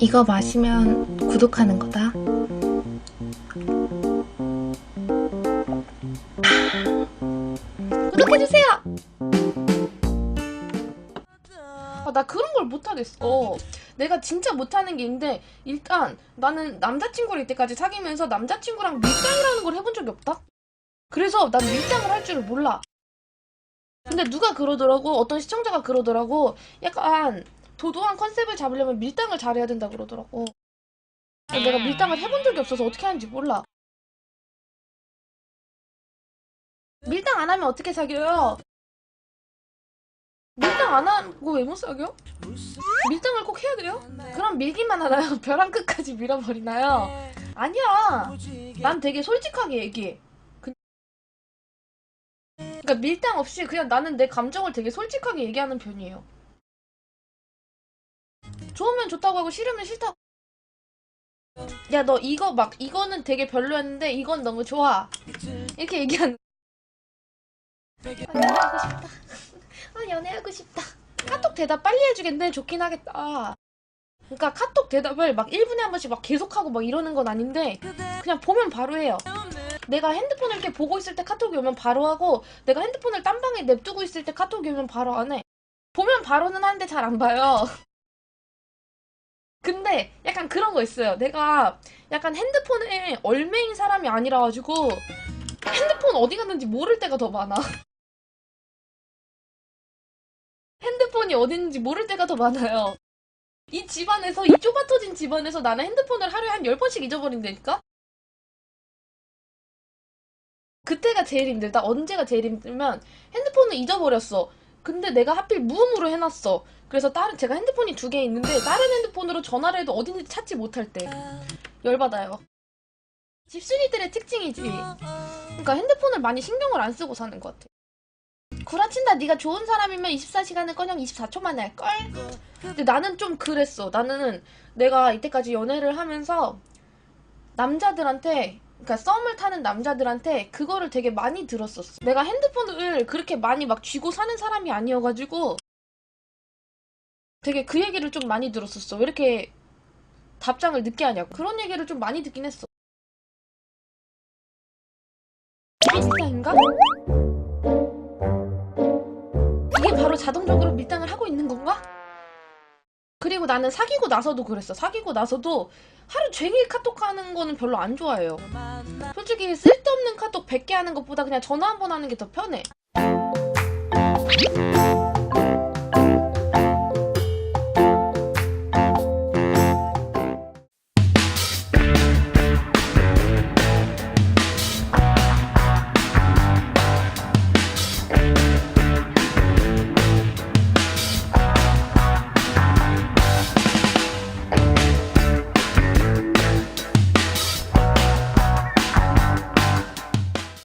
이거 마시면 구독하는 거다. 구독해주세요! 아, 나 그런 걸 못하겠어. 내가 진짜 못하는 게 있는데, 일단 나는 남자친구를 이때까지 사귀면서 남자친구랑 밀당이라는 걸 해본 적이 없다? 그래서 난 밀당을 할 줄을 몰라. 근데 누가 그러더라고, 어떤 시청자가 그러더라고, 약간 도도한 컨셉을 잡으려면 밀당을 잘해야 된다 그러더라고. 근데 내가 밀당을 해본 적이 없어서 어떻게 하는지 몰라. 밀당 안 하면 어떻게 사귀어요? 밀당 안 하고 왜 못 사겨? 밀당을 꼭 해야 돼요? 그럼 밀기만 하나요? 벼랑 끝까지 밀어버리나요? 아니야. 난 되게 솔직하게 얘기해. 그- 그러니까 밀당 없이 그냥 나는 내 감정을 되게 솔직하게 얘기하는 편이에요. 좋으면 좋다고 하고 싫으면 싫다고. 야, 너 이거 막, 이거는 되게 별로였는데, 이건 너무 좋아. 이렇게 얘기하는. 아, 연애하고 싶다. 아, 연애하고 싶다. 카톡 대답 빨리 해주겠네. 좋긴 하겠다. 그러니까 카톡 대답을 막 1분에 한 번씩 막 계속하고 막 이러는 건 아닌데, 그냥 보면 바로 해요. 내가 핸드폰을 이렇게 보고 있을 때 카톡이 오면 바로 하고, 내가 핸드폰을 딴 방에 냅두고 있을 때 카톡이 오면 바로 안 해. 보면 바로는 하는데 잘 안 봐요. 근데 약간 그런 거 있어요. 내가 약간 핸드폰에 얼매인 사람이 아니라 가지고 핸드폰 어디 갔는지 모를 때가 더 많아. 핸드폰이 어디 있는지 모를 때가 더 많아요. 이 집안에서 이 좁아 터진 집안에서 나는 핸드폰을 하루에 한 10번씩 잊어버린다니까? 그때가 제일 힘들다. 언제가 제일 힘들면 핸드폰을 잊어버렸어. 근데 내가 하필 무음으로 해놨어. 그래서 다른 제가 핸드폰이 두 개 있는데 다른 핸드폰으로 전화를 해도 어딘지 찾지 못할 때 열받아요. 집순이들의 특징이지. 그러니까 핸드폰을 많이 신경을 안 쓰고 사는 것 같아. 구라친다. 네가 좋은 사람이면 24시간을커녕 24초 만에 할걸? 근데 나는 좀 그랬어. 나는 내가 이때까지 연애를 하면서 남자들한테 그러니까 썸을 타는 남자들한테 그거를 되게 많이 들었었어. 내가 핸드폰을 그렇게 많이 막 쥐고 사는 사람이 아니어가지고 되게 그 얘기를 좀 많이 들었었어. 왜 이렇게 답장을 늦게 하냐고. 그런 얘기를 좀 많이 듣긴 했어. 인스타인가? 그리고 나는 사귀고 나서도 그랬어. 사귀고 나서도 하루 종일 카톡 하는 거는 별로 안 좋아해요. 솔직히 쓸데없는 카톡 100개 하는 것보다 그냥 전화 한 번 하는 게 더 편해.